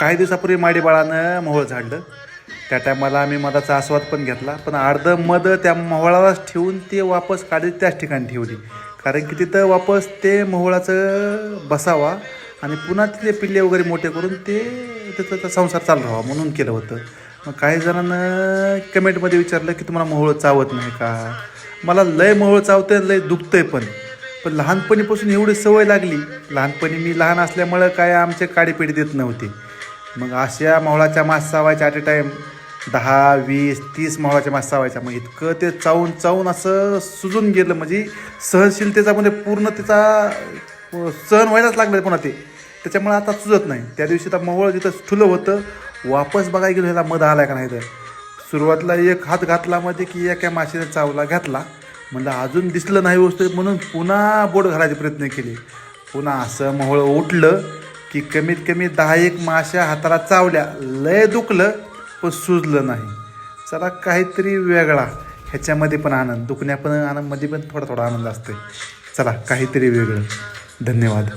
काही दिवसापूर्वी माडीबाळानं मोहळ झाडलं. त्या टायमाला आम्ही मधाचा आस्वाद पण घेतला पण अर्धं मध त्या मोहळालाच ठेवून ते वापस काढली त्याच ठिकाणी ठेवली. कारण की तिथं वापस ते मोहळाचं बसावा आणि पुन्हा तिथे पिल्ले वगैरे मोठे करून ते त्याचा संसार चालू राहावा म्हणून केलं होतं. मग काही जणांना कमेंटमध्ये विचारलं की तुम्हाला मोहळ चावत नाही का? मला लय मोहळ चावतंय लय दुखतंय पण. पण लहानपणीपासून एवढी सवय लागली. लहानपणी मी लहान असल्यामुळं काय आमचे काडीपेडी देत नव्हते. मग अशा मोहळाच्या मास चावायच्या ॲट ए टाईम दहा वीस तीस मावळाच्या मास चावायच्या मग इतकं ते चावून चावून असं सुजून गेलं. म्हणजे सहनशीलतेचा म्हणजे पूर्ण त्याचा सहन व्हायलाच लागलं पुन्हा ते. त्याच्यामुळे आता सुजत नाही. त्या दिवशी आता मावळ जिथं ठुलं होतं वापस बघायला गेलो ह्याला मध आला का नाही तर. सुरुवातीला एक हात घातला मध्ये की एका माशीने चावला घातला. म्हणलं अजून दिसलं नाही व्यवस्थित म्हणून पुन्हा बोट घालायचे प्रयत्न केले. पुन्हा असं मोहळ उठलं. की कमीत कमी दहा एक माश्या हाताला चावल्या लय दुखलं पण सुजलं नाही. चला काहीतरी वेगळा ह्याच्यामध्ये पण आनंद दुखण्या पण आनंदमध्ये पण थोडा थोडा आनंद असतो चला काहीतरी वेगळं. धन्यवाद.